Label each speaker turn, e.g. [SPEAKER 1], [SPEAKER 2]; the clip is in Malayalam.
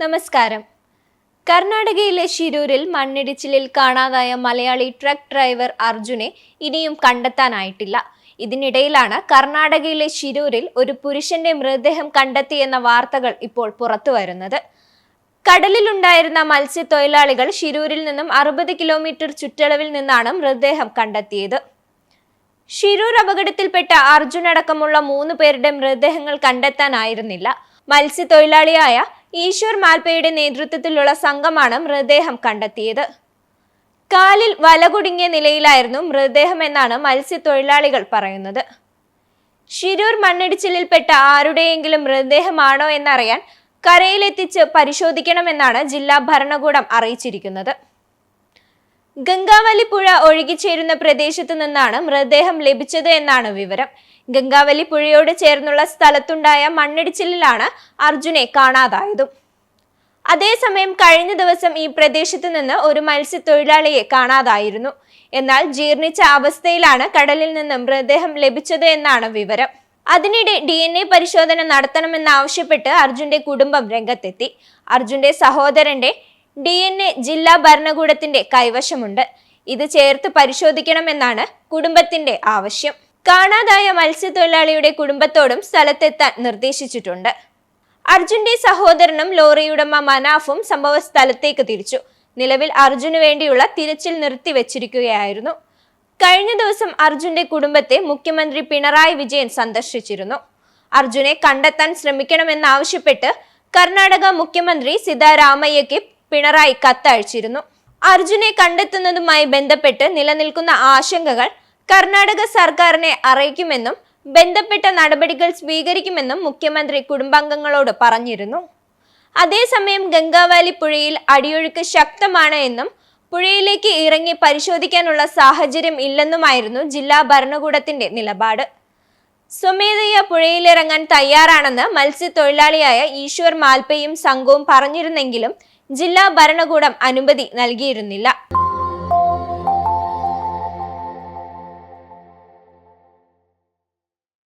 [SPEAKER 1] നമസ്കാരം. കർണാടകയിലെ ശിരൂരിൽ മണ്ണിടിച്ചിലിൽ കാണാതായ മലയാളി ട്രക്ക് ഡ്രൈവർ അർജുനെ ഇനിയും കണ്ടെത്താനായിട്ടില്ല. ഇതിനിടയിലാണ് കർണാടകയിലെ ശിരൂരിൽ ഒരു പുരുഷന്റെ മൃതദേഹം കണ്ടെത്തിയെന്ന വാർത്തകൾ ഇപ്പോൾ പുറത്തു പുറത്തുവരുന്നത് കടലിലുണ്ടായിരുന്ന മത്സ്യത്തൊഴിലാളികൾ ശിരൂരിൽ നിന്നും അറുപത് കിലോമീറ്റർ ചുറ്റളവിൽ നിന്നാണ് മൃതദേഹം കണ്ടെത്തിയത്. ഷിരൂർ അപകടത്തിൽപ്പെട്ട അർജുൻ അടക്കമുള്ള മൂന്ന് പേരുടെ മൃതദേഹങ്ങൾ കണ്ടെത്താനായിരുന്നില്ല. മത്സ്യത്തൊഴിലാളിയായ ഈശ്വർ മാൽപ്പയുടെ നേതൃത്വത്തിലുള്ള സംഘമാണ് മൃതദേഹം കണ്ടെത്തിയത്. കാലിൽ വലകുടുങ്ങിയ നിലയിലായിരുന്നു മൃതദേഹം എന്നാണ് മത്സ്യത്തൊഴിലാളികൾ പറയുന്നത്. ഷിരൂർ മണ്ണിടിച്ചിലിൽപ്പെട്ട ആരുടെയെങ്കിലും മൃതദേഹമാണോ എന്നറിയാൻ കരയിലെത്തിച്ച് പരിശോധിക്കണമെന്നാണ് ജില്ലാ ഭരണകൂടം അറിയിച്ചിരിക്കുന്നത്. ഗംഗാവലി പുഴ ഒഴുകിച്ചേരുന്ന പ്രദേശത്തു നിന്നാണ് മൃതദേഹം ലഭിച്ചത് എന്നാണ് വിവരം. ഗംഗാവലി പുഴയോട് ചേർന്നുള്ള സ്ഥലത്തുണ്ടായ മണ്ണിടിച്ചിലിലാണ് അർജുനെ കാണാതായതും. അതേസമയം കഴിഞ്ഞ ദിവസം ഈ പ്രദേശത്ത് നിന്ന് ഒരു മത്സ്യത്തൊഴിലാളിയെ കാണാതായിരുന്നു. എന്നാൽ ജീർണിച്ച അവസ്ഥയിലാണ് കടലിൽ നിന്ന് മൃതദേഹം ലഭിച്ചത് എന്നാണ് വിവരം. അതിനിടെ ഡി എൻ എ പരിശോധന നടത്തണമെന്നാവശ്യപ്പെട്ട് അർജുന്റെ കുടുംബം രംഗത്തെത്തി. അർജുന്റെ സഹോദരന്റെ ഡി എൻ എ ജില്ലാ ഭരണകൂടത്തിന്റെ കൈവശമുണ്ട്. ഇത് ചേർത്ത് പരിശോധിക്കണമെന്നാണ് കുടുംബത്തിന്റെ ആവശ്യം. കാണാതായ മത്സ്യത്തൊഴിലാളിയുടെ കുടുംബത്തോടും സ്ഥലത്തെത്താൻ നിർദ്ദേശിച്ചിട്ടുണ്ട്. അർജുന്റെ സഹോദരനും ലോറിയുടമ മനാഫും സംഭവ സ്ഥലത്തേക്ക് തിരിച്ചു. നിലവിൽ അർജുന് വേണ്ടിയുള്ള തിരച്ചിൽ നിർത്തിവെച്ചിരിക്കുകയായിരുന്നു. കഴിഞ്ഞ ദിവസം അർജുന്റെ കുടുംബത്തെ മുഖ്യമന്ത്രി പിണറായി വിജയൻ സന്ദർശിച്ചിരുന്നു. അർജുനെ കണ്ടെത്താൻ ശ്രമിക്കണമെന്നാവശ്യപ്പെട്ട് കർണാടക മുഖ്യമന്ത്രി സിദ്ധാരാമയ്യയ്ക്ക് പിണറായി കത്തയച്ചിരുന്നു. അർജുനെ കണ്ടെത്തുന്നതുമായി ബന്ധപ്പെട്ട് നിലനിൽക്കുന്ന ആശങ്കകൾ കർണാടക സർക്കാരിനെ അറിയിക്കുമെന്നും ബന്ധപ്പെട്ട നടപടികൾ സ്വീകരിക്കുമെന്നും മുഖ്യമന്ത്രി കുടുംബാംഗങ്ങളോട് പറഞ്ഞിരുന്നു. അതേസമയം ഗംഗാവാലി പുഴയിൽ അടിയൊഴുക്ക് ശക്തമാണ് എന്നും പുഴയിലേക്ക് ഇറങ്ങി പരിശോധിക്കാനുള്ള സാഹചര്യം ഇല്ലെന്നുമായിരുന്നു ജില്ലാ ഭരണകൂടത്തിന്റെ നിലപാട്. സ്വമേധയ പുഴയിലിറങ്ങാൻ തയ്യാറാണെന്ന് മത്സ്യത്തൊഴിലാളിയായ ഈശ്വർ മാൽപ്പയും സംഘവും പറഞ്ഞിരുന്നെങ്കിലും ജില്ലാ ഭരണകൂടം അനുമതി നൽകിയിരുന്നില്ല